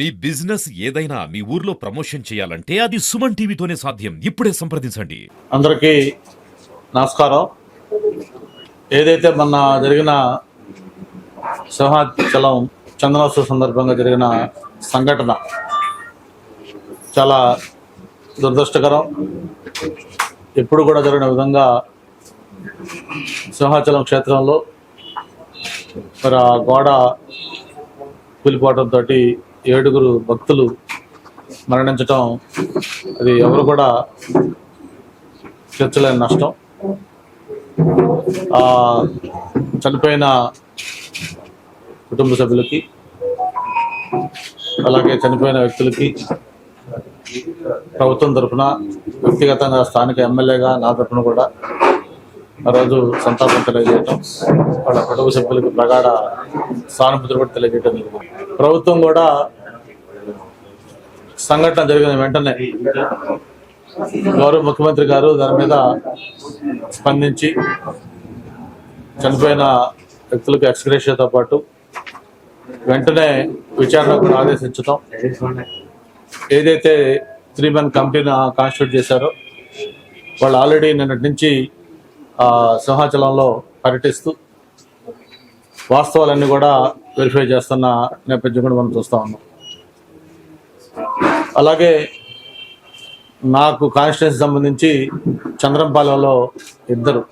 మీ business ఏదైనా మీ ఊర్లో promotion చేయాలంటే అది సుమన్ టీవీతోనే సాధ్యం. ఇప్పుడే సంప్రదించండి. అందరికీ నమస్కారం. ఏదైతే మొన్న జరిగిన సింహాచలం చందనోత్సవ సందర్భంగా జరిగిన సంఘటన చాలా దురదృష్టకరం. ఎప్పుడు కూడా జరిగిన విధంగా సింహాచలం క్షేత్రంలో మరి ఆ గోడ కూలిపోవడంతో ఏడుగురు భక్తులు మరణించటం అది ఎవరు కూడా తీర్చలేని నష్టం. చనిపోయిన కుటుంబ సభ్యులకి అలాగే చనిపోయిన వ్యక్తులకి ప్రభుత్వం తరఫున వ్యక్తిగతంగా స్థానిక ఎమ్మెల్యేగా నా తరఫున కూడా ఆ రోజు సంతాపం తెలియజేయటం వాళ్ళ కుటుంబ సభ్యులకు ప్రగాఢ సానుభూతులు కూడా తెలియజేయటం ప్రభుత్వం కూడా సంఘటన జరిగిన వెంటనే గౌరవ ముఖ్యమంత్రి గారు దాని మీద స్పందించి చనిపోయిన వ్యక్తులకు ఎక్స్గ్రేషియాతో పాటు వెంటనే విచారణ ఆదేశించటం. ఆదేశించడం ఏదైతే త్రీ మెన్ కంపెనీ కాన్స్టిట్యూట్ చేశారో వాళ్ళు ఆల్రెడీ నిన్నటి నుంచి సింహాచలంలో పర్యటిస్తూ వాస్తవాలన్నీ కూడా వెరిఫై చేస్తున్న నేపథ్యం కూడా మనం చూస్తూ ఉన్నాం. అలాగే నాకు కాన్స్టిట్యూన్సీ సంబంధించి చంద్రంపాలెంలో ఇద్దరు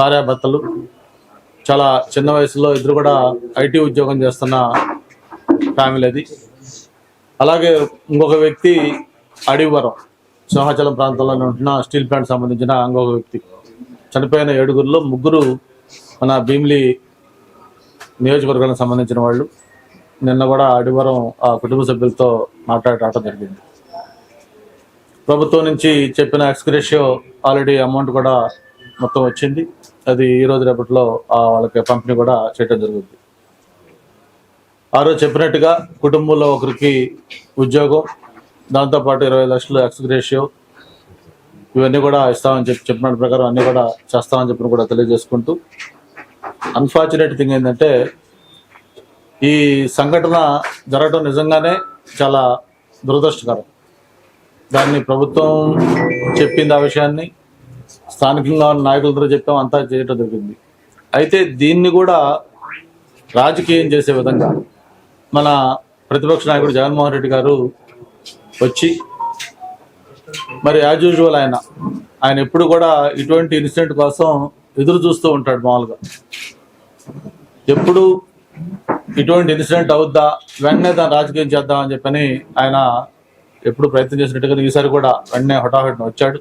భార్యాభర్తలు చాలా చిన్న వయసులో ఇద్దరు కూడా ఐటీ ఉద్యోగం చేస్తున్న ఫ్యామిలీ అది. అలాగే ఇంకొక వ్యక్తి అడివరం సింహాచలం ప్రాంతంలోనే ఉంటున్న స్టీల్ ప్లాంట్ సంబంధించిన ఇంకొక వ్యక్తి. చనిపోయిన ఏడుగురిలో ముగ్గురు మన భీమిలి నియోజకవర్గానికి సంబంధించిన వాళ్ళు. నిన్న కూడా అడివరం ఆ కుటుంబ సభ్యులతో మాట్లాడటం జరిగింది. ప్రభుత్వం నుంచి చెప్పిన ఎక్స్గ్రేషియో ఆల్రెడీ అమౌంట్ కూడా మొత్తం వచ్చింది. అది ఈ రోజు రేపట్లో ఆ వాళ్ళకి పంపిణీ కూడా చేయడం జరుగుతుంది. ఆ రోజు చెప్పినట్టుగా కుటుంబంలో ఒకరికి ఉద్యోగం దాంతోపాటు ఇరవై లక్షలు ఎక్స్గ్రేషియో ఇవన్నీ కూడా ఇస్తామని చెప్పి చెప్పిన ప్రకారం అన్నీ కూడా చేస్తామని చెప్పిన కూడా తెలియజేసుకుంటూ అన్ఫార్చునేట్ థింగ్ ఏంటంటే ఈ సంఘటన జరగడం నిజంగానే చాలా దురదృష్టకరం. దాన్ని ప్రభుత్వం చెప్పింది ఆ విషయాన్ని స్థానికంగా ఉన్న నాయకులతో చెప్పాం అంతా చేయటం జరిగింది. అయితే దీన్ని కూడా రాజకీయం చేసే విధంగా మన ప్రతిపక్ష నాయకుడు జగన్మోహన్ రెడ్డి గారు వచ్చి మరి యాజ్ యూజువల్ ఆయన. ఆయన ఎప్పుడు కూడా ఇటువంటి ఇన్సిడెంట్ కోసం ఎదురు చూస్తూ ఉంటాడు మామూలుగా. ఎప్పుడు ఇటువంటి ఇన్సిడెంట్ అవుద్దా వెంటనే దాన్ని రాజకీయం చేద్దాం అని చెప్పని ఆయన ఎప్పుడు ప్రయత్నం చేసినట్టుగా ఈసారి కూడా వెంటనే హఠాహటిన వచ్చాడు.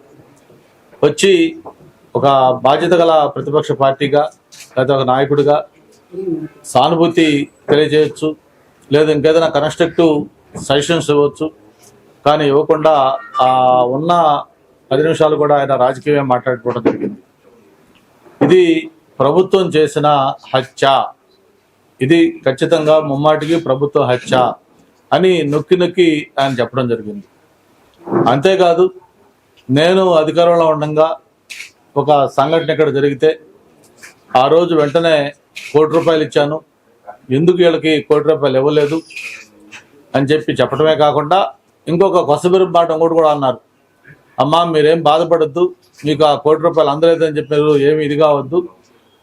వచ్చి ఒక బాధ్యత గల ప్రతిపక్ష పార్టీగా లేదా ఒక నాయకుడిగా సానుభూతి తెలియజేయచ్చు లేదా ఇంకేదైనా కన్స్ట్రక్టివ్ సజెషన్స్ ఇవ్వచ్చు. కానీ ఇవ్వకుండా ఆ ఉన్న పది నిమిషాలు కూడా ఆయన రాజకీయం మాట్లాడుకోవడం జరిగింది. ఇది ప్రభుత్వం చేసిన హత్య. ఇది ఖచ్చితంగా ముమ్మాటికి ప్రభుత్వ హత్య అని నొక్కి నొక్కి ఆయన చెప్పడం జరిగింది. అంతేకాదు నేను అధికారంలో ఉండగా ఒక సంఘటన ఇక్కడ జరిగితే ఆ రోజు వెంటనే కోటి రూపాయలు ఇచ్చాను. ఎందుకు వీళ్ళకి కోటి రూపాయలు ఇవ్వలేదు అని చెప్పి చెప్పడమే కాకుండా ఇంకొక కొసబెరుపు మాట ఇంకోటి కూడా అన్నారు. అమ్మా మీరేం బాధపడద్దు. మీకు ఆ కోటి రూపాయలు అందలేదని చెప్పారు ఏమి ఇది కావద్దు.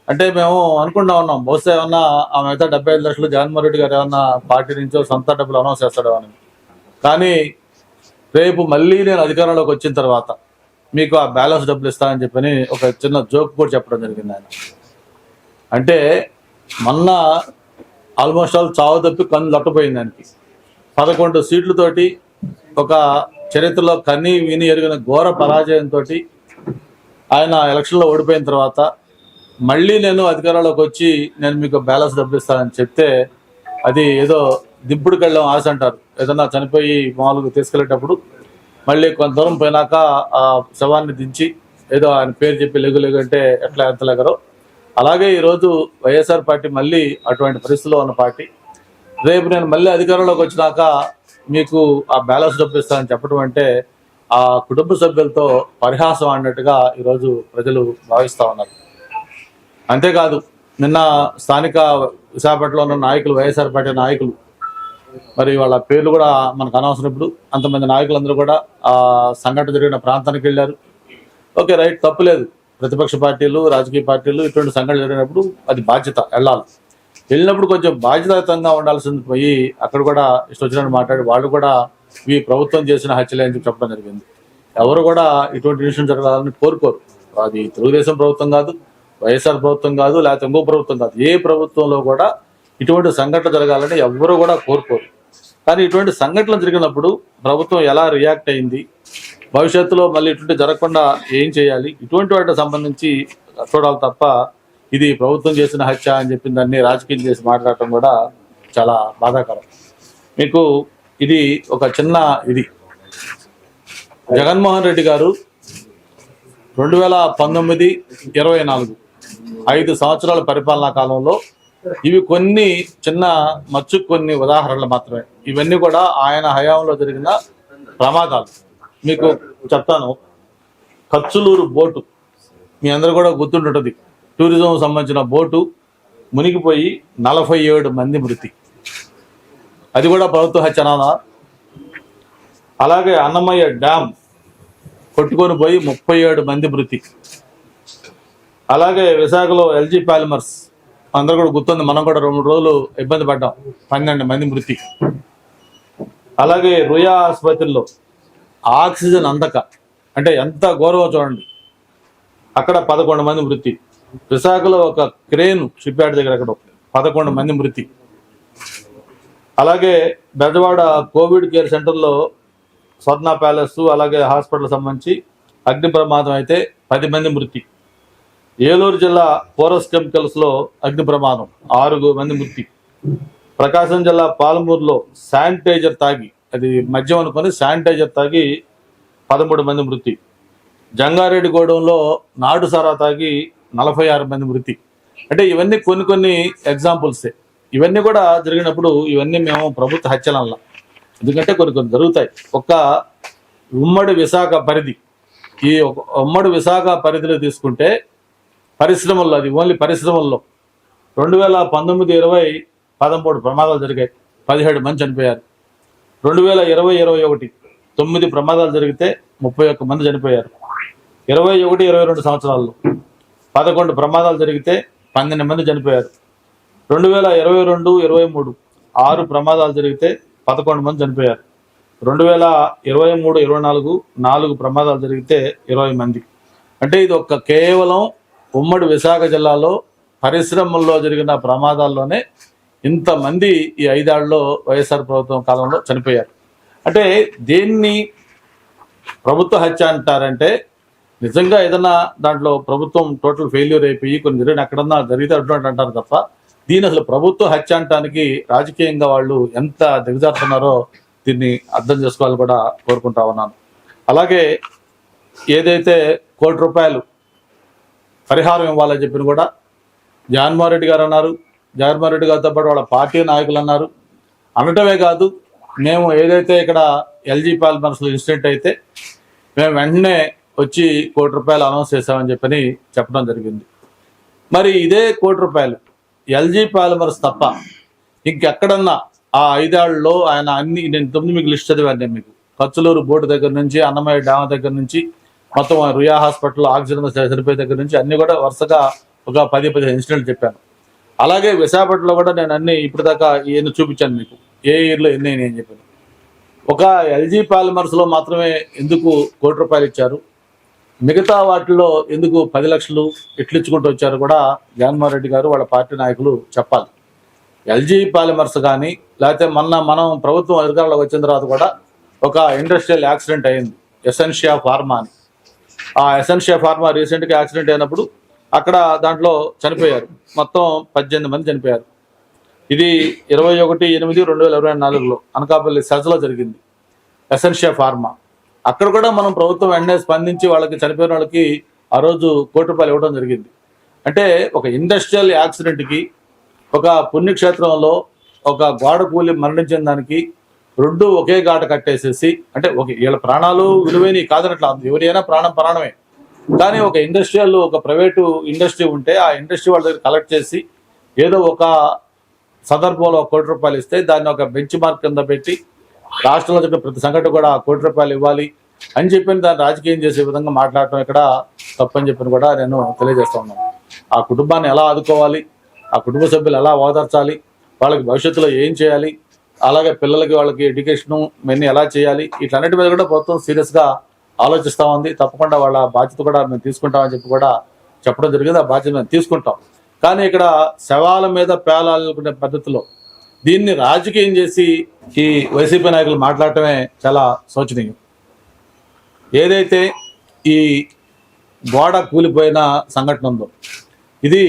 అంటే మేము అనుకుంటా ఉన్నాం. బహుశా ఏమన్నా ఆ మిగతా డెబ్బై ఐదు లక్షలు జగన్మోహన్ రెడ్డి గారు ఏమన్నా పార్టీ నుంచో సొంత డబ్బులు అనౌన్స్ చేస్తాడో అని. కానీ రేపు మళ్ళీ నేను అధికారంలోకి వచ్చిన తర్వాత మీకు ఆ బ్యాలెన్స్ డబ్బులు ఇస్తానని చెప్పని ఒక చిన్న జోక్ కూడా చెప్పడం జరిగింది ఆయన. అంటే మొన్న ఆల్మోస్ట్ ఆల్ చావు తప్పి కన్ను లొట్టపోయింది దానికి పదకొండు సీట్లతోటి ఒక చరిత్రలో కన్ని విని ఎరిగిన ఘోర పరాజయంతో ఆయన ఎలక్షన్లో ఓడిపోయిన తర్వాత మళ్ళీ నేను అధికారంలోకి వచ్చి నేను మీకు బ్యాలెన్స్ డబ్బిస్తానని చెప్తే అది ఏదో దింపుడు కళ్ళం ఆశ అంటారు. ఏదన్నా చనిపోయి మామూలుగా తీసుకెళ్ళేటప్పుడు మళ్ళీ కొంత దూరం పోయినాక ఆ శవాన్ని దించి ఏదో ఆయన పేరు చెప్పి లెగు లెగు అంటే ఎట్లా ఎంత లెగరో. అలాగే ఈరోజు వైఎస్ఆర్ పార్టీ మళ్ళీ అటువంటి పరిస్థితిలో ఉన్న పార్టీ. రేపు నేను మళ్ళీ అధికారంలోకి వచ్చినాక మీకు ఆ బ్యాలెన్స్ డబ్బు ఇస్తానని చెప్పడం అంటే ఆ కుటుంబ సభ్యులతో పరిహాసం అన్నట్టుగా ఈరోజు ప్రజలు భావిస్తూ ఉన్నారు. అంతేకాదు నిన్న స్థానిక విశాఖపట్నంలో ఉన్న నాయకులు వైఎస్ఆర్ పార్టీ నాయకులు మరి వాళ్ళ పేర్లు కూడా మనకు అనవసరం ఇప్పుడు అంతమంది నాయకులందరూ కూడా ఆ సంఘటన జరిగిన ప్రాంతానికి వెళ్ళారు. ఓకే రైట్ తప్పులేదు ప్రతిపక్ష పార్టీలు రాజకీయ పార్టీలు ఇటువంటి సంఘటన జరిగినప్పుడు అది బాధ్యత వెళ్ళాలి. వెళ్ళినప్పుడు కొంచెం బాధ్యతాయుతంగా ఉండాల్సింది పోయి అక్కడ కూడా ఇష్టం వచ్చినట్టు మాట్లాడి వాళ్ళు కూడా ఇవి ప్రభుత్వం చేసిన హత్యలే అని చెప్పడం జరిగింది. ఎవరు కూడా ఇటువంటి విషయం జరగాలని కోరుకోరు. అది తెలుగుదేశం ప్రభుత్వం కాదు వైఎస్ఆర్ ప్రభుత్వం కాదు లేకపోతే ఇంకో ప్రభుత్వం కాదు. ఏ ప్రభుత్వంలో కూడా ఇటువంటి సంఘటన జరగాలని ఎవరు కూడా కోరుకోరు. కానీ ఇటువంటి సంఘటనలు జరిగినప్పుడు ప్రభుత్వం ఎలా రియాక్ట్ అయింది భవిష్యత్తులో మళ్ళీ ఇటువంటి జరగకుండా ఏం చేయాలి ఇటువంటి వాటికి సంబంధించి చూడాలి తప్ప ఇది ప్రభుత్వం చేసిన హత్య అని చెప్పిన దాన్ని రాజకీయం చేసి మాట్లాడటం కూడా చాలా బాధాకరం. మీకు ఇది ఒక చిన్న ఇది. జగన్మోహన్ రెడ్డి గారు రెండు వేల పంతొమ్మిది ఇరవై నాలుగు ఐదు సంవత్సరాల పరిపాలనా కాలంలో ఇవి కొన్ని చిన్న మచ్చు కొన్ని ఉదాహరణలు మాత్రమే. ఇవన్నీ కూడా ఆయన హయాంలో జరిగిన ప్రమాదాలు. మీకు చెప్తాను. కచ్చులూరు బోటు. మీ అందరూ కూడా గుర్తుంటుంటుంది. టూరిజం సంబంధించిన బోటు మునిగిపోయి నలభై ఏడు మంది మృతి. అది కూడా ప్రభుత్వ హత్యనానా అలాగే అన్నమయ్య డ్యామ్ కొట్టుకొని పోయి ముప్పై ఏడు మంది మృతి. అలాగే విశాఖలో ఎల్జీ పాలిమర్స్ అందరూ కూడా గుర్తుంది మనం కూడా రెండు రోజులు ఇబ్బంది పడ్డాం పన్నెండు మంది మృతి. అలాగే రుయా ఆసుపత్రిలో ఆక్సిజన్ అందక అంటే ఎంత గౌరవం చూడండి అక్కడ పదకొండు మంది మృతి. విశాఖలో ఒక క్రేన్ షిప్ యార్డ్ దగ్గర అక్కడ పదకొండు మంది మృతి. అలాగే బెజవాడ కోవిడ్ కేర్ సెంటర్లో స్వర్ణ ప్యాలెస్ అలాగే హాస్పిటల్ సంబంధించి అగ్ని ప్రమాదం అయితే పది మంది మృతి. ఏలూరు జిల్లా పోరస్ కెమికల్స్లో అగ్ని ప్రమాదం ఆరు మంది మృతి. ప్రకాశం జిల్లా పాలమూరులో శానిటైజర్ తాగి అది మద్యం అనుకొని శానిటైజర్ తాగి పదమూడు మంది మృతి. జంగారెడ్డి గూడెంలో నాడు సారా తాగి నలభై ఆరు మంది మృతి. అంటే ఇవన్నీ కొన్ని కొన్ని ఎగ్జాంపుల్సే ఇవన్నీ కూడా జరిగినప్పుడు ఇవన్నీ మేము ప్రభుత్వ హత్యలల్లా. ఎందుకంటే కొన్ని కొన్ని జరుగుతాయి. ఒక ఉమ్మడి విశాఖ పరిధి. ఈ ఒక ఉమ్మడి విశాఖ పరిధిలో తీసుకుంటే పరిశ్రమల్లో అది ఓన్లీ పరిశ్రమల్లో రెండు వేల పంతొమ్మిది ఇరవై పదమూడు ప్రమాదాలు జరిగాయి. పదిహేడు మంది చనిపోయారు. రెండు వేల ఇరవై ఇరవై ఒకటి తొమ్మిది ప్రమాదాలు జరిగితే ముప్పై ఒక్క మంది చనిపోయారు. ఇరవై ఒకటి ఇరవై రెండు సంవత్సరాల్లో పదకొండు ప్రమాదాలు జరిగితే పన్నెండు మంది చనిపోయారు. రెండు వేల ఇరవై రెండు ఇరవై మూడు ఆరు ప్రమాదాలు జరిగితే పదకొండు మంది చనిపోయారు. రెండు వేల ఇరవై మూడు ఇరవై నాలుగు నాలుగు ప్రమాదాలు జరిగితే ఇరవై మంది. అంటే ఇది ఒక కేవలం ఉమ్మడి విశాఖ జిల్లాలో పరిశ్రమల్లో జరిగిన ప్రమాదాల్లోనే ఇంతమంది ఈ ఐదేళ్ళలో వైఎస్ఆర్ ప్రభుత్వం కాలంలో చనిపోయారు. అంటే దేన్ని ప్రభుత్వ హత్య అంటారంటే నిజంగా ఏదన్నా దాంట్లో ప్రభుత్వం టోటల్ ఫెయిల్యూర్ అయిపోయి కొన్ని జరిగిన ఎక్కడన్నా జరిగితే అటువంటి అంటారు తప్ప దీని అసలు ప్రభుత్వ హత్య అంటానికి రాజకీయంగా వాళ్ళు ఎంత దిగజారుతున్నారో దీన్ని అర్థం చేసుకోవాలని కూడా కోరుకుంటా ఉన్నాను. అలాగే ఏదైతే కోటి రూపాయలు పరిహారం ఇవ్వాలని చెప్పిన కూడా జగన్మోహన్ రెడ్డి గారు అన్నారు. జగన్మోహన్ రెడ్డి గారితో పాటు వాళ్ళ పార్టీ నాయకులు అన్నారు. అనటమే కాదు మేము ఏదైతే ఇక్కడ ఎల్జీ పాలిమర్స్లో ఇన్సిడెంట్ అయితే మేము వెంటనే వచ్చి కోటి రూపాయలు అనౌన్స్ చేశామని చెప్పని చెప్పడం జరిగింది. మరి ఇదే కోటి రూపాయలు. ఎల్జీ పాలిమర్స్ తప్ప ఇంకెక్కడన్నా ఆ ఐదేళ్ళలో ఆయన అన్ని నేను తొమ్మిది మీకు లిస్ట్ చదివాను మీకు. కచ్చులూరు బోర్డు దగ్గర నుంచి అన్నమయ్య డ్యామ్ దగ్గర నుంచి మొత్తం ఆ రుయా హాస్పిటల్ ఆక్సిజన్ సరిపోయే దగ్గర నుంచి అన్ని కూడా వరుసగా ఒక పది పదిహేను ఇన్సిడెంట్లు చెప్పాను. అలాగే విశాఖపట్నంలో కూడా నేను అన్ని ఇప్పటిదాకా దాకా చూపించాను మీకు. ఏ ఇయర్లో ఎన్ని అని చెప్పాను. ఒక ఎల్జీ పాలిమర్స్లో మాత్రమే ఎందుకు కోటి రూపాయలు ఇచ్చారు? మిగతా వాటిలో ఎందుకు పది లక్షలు ఇట్లిచ్చుకుంటూ వచ్చారు కూడా జగన్మోహన్ రెడ్డి గారు వాళ్ళ పార్టీ నాయకులు చెప్పాలి. ఎల్జీ పాలిమర్స్ కానీ లేకపోతే మొన్న మనం ప్రభుత్వం అధికారంలోకి వచ్చిన తర్వాత కూడా ఒక ఇండస్ట్రియల్ యాక్సిడెంట్ అయింది ఎసెన్షియా ఫార్మా అని. ఆ ఎసెన్షియా ఫార్మా రీసెంట్గా యాక్సిడెంట్ అయినప్పుడు అక్కడ దాంట్లో చనిపోయారు. మొత్తం పద్దెనిమిది మంది చనిపోయారు. ఇది ఇరవై ఒకటి ఎనిమిది రెండు వేల ఇరవై నాలుగులో అనకాపల్లి సజలో జరిగింది. Essentia pharma. అక్కడ కూడా మనం ప్రభుత్వం వెంటనే స్పందించి వాళ్ళకి చనిపోయిన వాళ్ళకి ఆ రోజు కోటి రూపాయలు ఇవ్వడం జరిగింది. అంటే ఒక ఇండస్ట్రియల్ యాక్సిడెంట్కి ఒక పుణ్యక్షేత్రంలో ఒక గోడ కూలి మరణించిన దానికి రెండు ఒకే గాట కట్టేసేసి అంటే ఒక వీళ్ళ ప్రాణాలు విలువైనవి కాదనట్లా ఎవరైనా ప్రాణం ప్రాణమే. కానీ ఒక ఇండస్ట్రియల్ ఒక ప్రైవేటు ఇండస్ట్రీ ఉంటే ఆ ఇండస్ట్రీ వాళ్ళ దగ్గర కలెక్ట్ చేసి ఏదో ఒక సందర్భంలో ఒక కోటి రూపాయలు ఇస్తే దాన్ని ఒక బెంచ్ మార్క్ కింద పెట్టి రాష్ట్రంలో చెప్పిన ప్రతి సంఘటన కూడా కోటి రూపాయలు ఇవ్వాలి అని చెప్పి దాన్ని రాజకీయం చేసే విధంగా మాట్లాడటం ఇక్కడ తప్పని చెప్పిన కూడా నేను తెలియజేస్తా ఉన్నాను. ఆ కుటుంబాన్ని ఎలా ఆదుకోవాలి? ఆ కుటుంబ సభ్యులు ఎలా ఓదార్చాలి? వాళ్ళకి భవిష్యత్తులో ఏం చేయాలి? అలాగే పిల్లలకి వాళ్ళకి ఎడ్యుకేషన్ ఇవన్నీ ఎలా చేయాలి? వీటన్నిటి మీద కూడా ప్రభుత్వం సీరియస్గా ఆలోచిస్తూ ఉంది. తప్పకుండా వాళ్ళ బాధ్యత కూడా మేము తీసుకుంటామని చెప్పి కూడా చెప్పడం జరిగింది. ఆ బాధ్యత మేము తీసుకుంటాం. కానీ ఇక్కడ శవాల మీద పేలాలనుకునే పద్ధతిలో దీన్ని రాజకీయం చేసి ఈ వైసీపీ నాయకులు మాట్లాడటమే చాలా శోచనీయం. ఏదైతే ఈ గోడ కూలిపోయిన సంఘటన ఉందో ఇది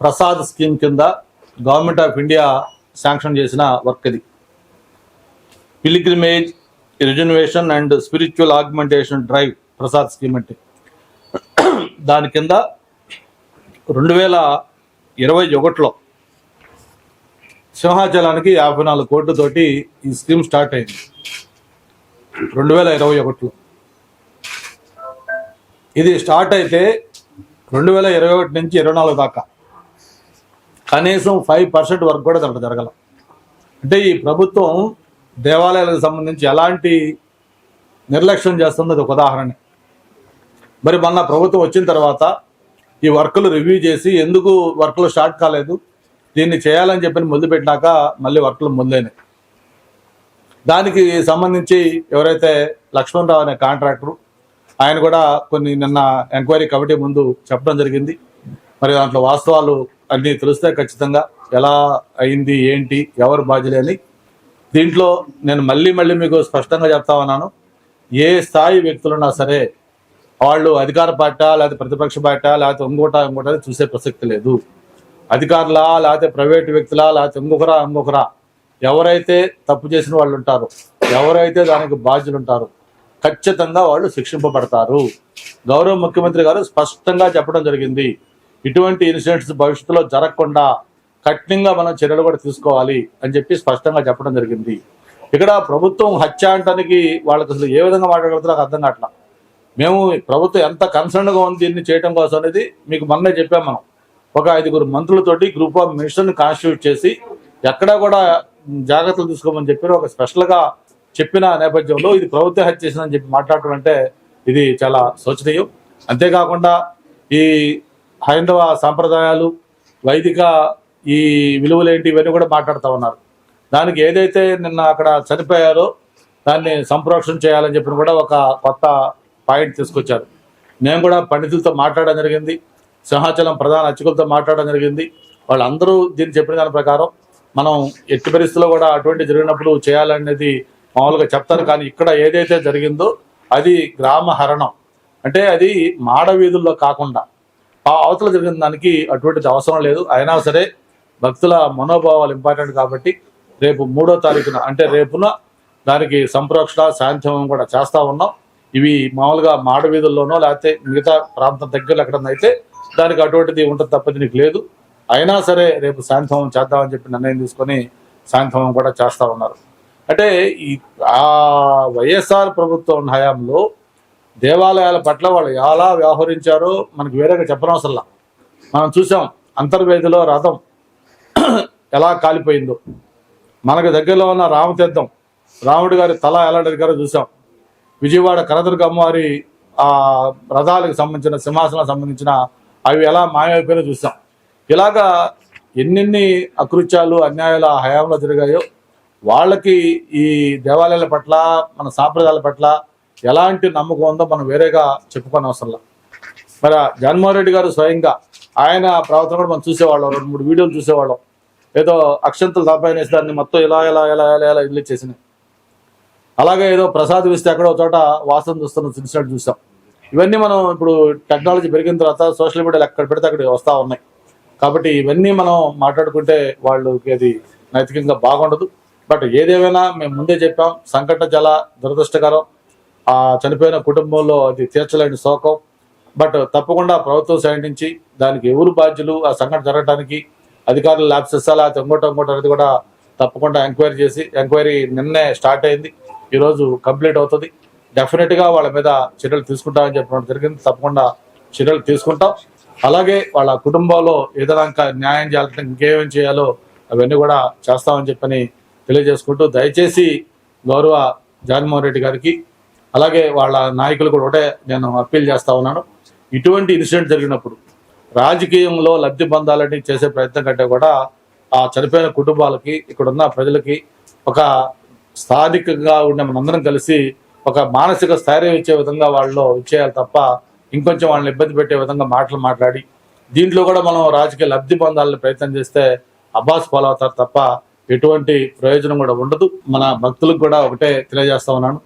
ప్రసాద్ స్కీమ్ కింద గవర్నమెంట్ ఆఫ్ ఇండియా శాంక్షన్ చేసిన వర్క్ ఇది. Pilgrimage reservation and spiritual augmentation drive PRASAD scheme అంటే. దాని కింద రెండు వేల ఇరవై ఒకటిలో సింహాచలానికి యాభై నాలుగు కోట్లతోటి ఈ స్కీమ్ స్టార్ట్ అయింది. రెండు వేల ఇరవై ఒకటిలో. ఇది స్టార్ట్ అయితే రెండు వేల ఇరవై ఒకటి నుంచి ఇరవై నాలుగు దాకా కనీసం ఫైవ్ పర్సెంట్ వరకు కూడా దాంట్లో జరగల. అంటే ఈ ప్రభుత్వం దేవాలయాలకు సంబంధించి ఎలాంటి నిర్లక్ష్యం చేస్తుంది అది ఒక ఉదాహరణ. మరి మొన్న ప్రభుత్వం వచ్చిన తర్వాత ఈ వర్కులు రివ్యూ చేసి ఎందుకు వర్కులు స్టార్ట్ కాలేదు? దీన్ని చేయాలని చెప్పి మొదలుపెట్టినాక మళ్ళీ వర్క్లు మొదలైనాయి. దానికి సంబంధించి ఎవరైతే లక్ష్మణరావు అనే కాంట్రాక్టరు ఆయన కూడా కొన్ని నిన్న ఎంక్వైరీ కమిటీ ముందు చెప్పడం జరిగింది. మరి దాంట్లో వాస్తవాలు అన్నీ తెలిస్తే ఖచ్చితంగా ఎలా అయింది ఏంటి ఎవరు బాధ్యులే అని. దీంట్లో నేను మళ్ళీ మళ్ళీ మీకు స్పష్టంగా చెప్తా ఉన్నాను. ఏ స్థాయి వ్యక్తులున్నా సరే వాళ్ళు అధికార పార్టీ లేకపోతే ప్రతిపక్ష పార్టీ లేకపోతే ఇంకోట ఇంకోట చూసే ప్రసక్తి లేదు. అధికారులా లేకపోతే ప్రైవేట్ వ్యక్తులా లేకపోతే ఇంకొకరా ఇంకొకరా. ఎవరైతే తప్పు చేసిన వాళ్ళు ఉంటారో ఎవరైతే దానికి బాధ్యులు ఉంటారో ఖచ్చితంగా వాళ్ళు శిక్షింపబడతారు. గౌరవ ముఖ్యమంత్రి గారు స్పష్టంగా చెప్పడం జరిగింది. ఇటువంటి ఇన్సిడెంట్స్ భవిష్యత్తులో జరగకుండా కఠినంగా మనం చర్యలు కూడా తీసుకోవాలి అని చెప్పి స్పష్టంగా చెప్పడం జరిగింది. ఇక్కడ ప్రభుత్వం హత్య అంటానికి వాళ్ళకి అసలు ఏ విధంగా మాట్లాడగలుగుతారో నాకు అర్థం కావట్లా. మేము ప్రభుత్వం ఎంత కన్సర్న్గా ఉంది దీన్ని చేయడం కోసం అనేది మీకు మొన్నే చెప్పాం మనం. ఒక ఐదుగురు మంత్రులతోటి గ్రూప్ ఆఫ్ మినిస్టర్ని కాన్స్టిట్యూట్ చేసి ఎక్కడా కూడా జాగ్రత్తలు తీసుకోమని చెప్పి ఒక స్పెషల్గా చెప్పిన నేపథ్యంలో ఇది ప్రభుత్వ హత్య చేసిందని చెప్పి మాట్లాడటం అంటే ఇది చాలా శోచనీయం. అంతేకాకుండా ఈ హైందవ సాంప్రదాయాలు వైదిక ఈ విలువలు ఏంటి ఇవన్నీ కూడా మాట్లాడుతూ ఉన్నారు. దానికి ఏదైతే నిన్న అక్కడ చనిపోయారో దాన్ని సంప్రోక్షణ చేయాలని చెప్పిన కూడా ఒక కొత్త పాయింట్ తీసుకొచ్చారు. నేను కూడా పండితులతో మాట్లాడడం జరిగింది. సింహాచలం ప్రధాన అర్చకులతో మాట్లాడడం జరిగింది. వాళ్ళందరూ దీన్ని చెప్పిన దాని ప్రకారం మనం ఎట్టి పరిస్థితుల్లో కూడా అటువంటి జరిగినప్పుడు చేయాలనేది మామూలుగా చెప్తారు. కానీ ఇక్కడ ఏదైతే జరిగిందో అది గ్రామ హరణం. అంటే అది మాడ వీధుల్లో కాకుండా ఆ అవతల జరిగిన దానికి అటువంటిది అవసరం లేదు. అయినా సరే భక్తుల మనోభావాలు ఇంపార్టెంట్ కాబట్టి రేపు మూడో తారీఖున అంటే రేపున దానికి సంప్రోక్షణ శాంతివం కూడా చేస్తూ ఉన్నాం. ఇవి మామూలుగా మాడ వీధుల్లోనో లేకపోతే మిగతా ప్రాంతం దగ్గరలో ఎక్కడన్నా అయితే దానికి అటువంటిది ఉంటుంది తప్పది నీకు లేదు. అయినా సరే రేపు సాయంత్రం చేద్దామని చెప్పి నిర్ణయం తీసుకొని సాయంత్రం కూడా చేస్తా ఉన్నారు. అంటే ఈ ఆ వైఎస్ఆర్ ప్రభుత్వం హయాంలో దేవాలయాల పట్ల వాళ్ళు ఎలా వ్యవహరించారో మనకు వేరేగా చెప్పనవసరంలా. మనం చూసాం అంతర్వేదిలో రథం ఎలా కాలిపోయిందో. మనకు దగ్గరలో ఉన్న రామతీర్థం రాముడి గారి తల ఎలా నరికారో చూసాం. విజయవాడ కరదుర్గమ్మ అమ్మవారి ఆ రథాలకు సంబంధించిన సింహాసనాలకు సంబంధించిన అవి ఎలా మాయమైపోయినా చూసాం. ఇలాగా ఎన్నెన్ని అకృత్యాలు అన్యాయాలు ఆ హయాంలో జరిగాయో వాళ్ళకి ఈ దేవాలయాల పట్ల మన సాంప్రదాయాల పట్ల ఎలాంటి నమ్మకం ఉందో మనం వేరేగా చెప్పుకోని అవసరంలా. లేదు. మరి ఆ జగన్మోహన్ రెడ్డి గారు స్వయంగా ఆయన ప్రవర్తన కూడా మనం చూసేవాళ్ళం. రెండు మూడు వీడియోలు చూసేవాళ్ళం. ఏదో అక్షంతలు తలపైన దాన్ని మొత్తం ఇలా ఇలా ఇలా ఇలా ఇలా ఇల్లు చేసినాయి. అలాగే ఏదో ప్రసాద్ ఇస్తే ఎక్కడో చోట వాసన చూస్తున్న చూసినట్టు చూసాం. ఇవన్నీ మనం ఇప్పుడు టెక్నాలజీ పెరిగిన తర్వాత సోషల్ మీడియాలో ఎక్కడ పెడితే అక్కడ వస్తూ ఉన్నాయి. కాబట్టి ఇవన్నీ మనం మాట్లాడుకుంటే వాళ్ళకి అది నైతికంగా బాగుండదు. బట్ ఏదేమైనా మేము ముందే చెప్పాం సంకట చాలా దురదృష్టకరం ఆ చనిపోయిన కుటుంబంలో అది తీర్చలేని శోకం. బట్ తప్పకుండా ప్రభుత్వం సైడ్ నుంచి దానికి ఎవరు బాధ్యులు ఆ సంఘటన జరగడానికి అధికారులు ల్యాబ్సెస్ లేకపోతే ఇంకోటో ఇంకోటి అనేది కూడా తప్పకుండా ఎంక్వైరీ చేసి ఎంక్వైరీ నిన్నే స్టార్ట్ అయింది. ఈరోజు కంప్లీట్ అవుతుంది. డెఫినెట్గా వాళ్ళ మీద చర్యలు తీసుకుంటామని చెప్పడం జరిగింది. తప్పకుండా చర్యలు తీసుకుంటాం. అలాగే వాళ్ళ కుటుంబంలో ఏదైనా ఇంకా న్యాయం చేయాలంటే ఇంకేమేం చేయాలో అవన్నీ కూడా చేస్తామని చెప్పని తెలియజేసుకుంటూ దయచేసి గౌరవ జగన్మోహన్ రెడ్డి గారికి అలాగే వాళ్ళ నాయకులు కూడా ఒకటే నేను అప్పీల్ చేస్తా ఉన్నాను. ఇటువంటి ఇన్సిడెంట్ జరిగినప్పుడు రాజకీయంలో లబ్ధి పొందాలని చేసే ప్రయత్నం కంటే కూడా ఆ చనిపోయిన కుటుంబాలకి ఇక్కడున్న ప్రజలకి ఒక స్థానికంగా ఉండే మనందరం కలిసి ఒక మానసిక స్థైర్యం ఇచ్చే విధంగా వాళ్ళు ఇచ్చేయాలి తప్ప ఇంకొంచెం వాళ్ళని ఇబ్బంది పెట్టే విధంగా మాటలు మాట్లాడి దీంట్లో కూడా మనం రాజకీయ లబ్ధి పొందాలని ప్రయత్నం చేస్తే అబ్బాస్ పాలవుతారు తప్ప ఎటువంటి ప్రయోజనం కూడా ఉండదు. మన భక్తులకు కూడా ఒకటే తెలియజేస్తా ఉన్నాను.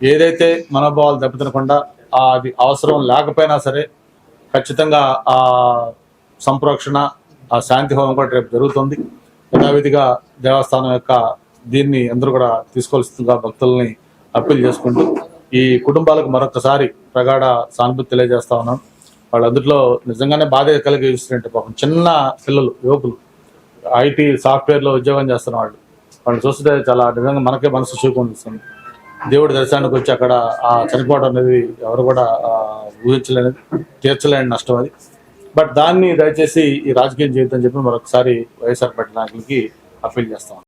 ఏదైతే మనోభావాలు దెబ్బతినకుండా అది అవసరం లేకపోయినా సరే ఖచ్చితంగా ఆ సంప్రోక్షణ ఆ శాంతి హోమం కూడా రేపు జరుగుతుంది. యథావిధిగా దేవస్థానం యొక్క దీన్ని అందరూ కూడా తీసుకోవాల్సిందిగా భక్తుల్ని అప్పీల్ చేసుకుంటూ ఈ కుటుంబాలకు మరొకసారి ప్రగాఢ సానుభూతి తెలియజేస్తా ఉన్నాను వాళ్ళందరిలో నిజంగానే బాధ కలిగిస్తుంటే పాపం చిన్న పిల్లలు యువకులు ఐటీ సాఫ్ట్వేర్లో ఉద్యోగం చేస్తున్న వాళ్ళు. వాళ్ళు చూస్తుంటే చాలా నిజంగా మనకే మనసు చూపునిస్తుంది దేవుడి దర్శనానికి వచ్చి అక్కడ ఆ చనిపోవడం అనేది ఎవరు కూడా ఊహించలేని తీర్చలేని నష్టం అది. బట్ దాన్ని దయచేసి ఈ రాజకీయం చేయొద్దని చెప్పి మరొకసారి వైఎస్ఆర్ పార్టీ నాయకులకి అప్పీల్ చేస్తాం.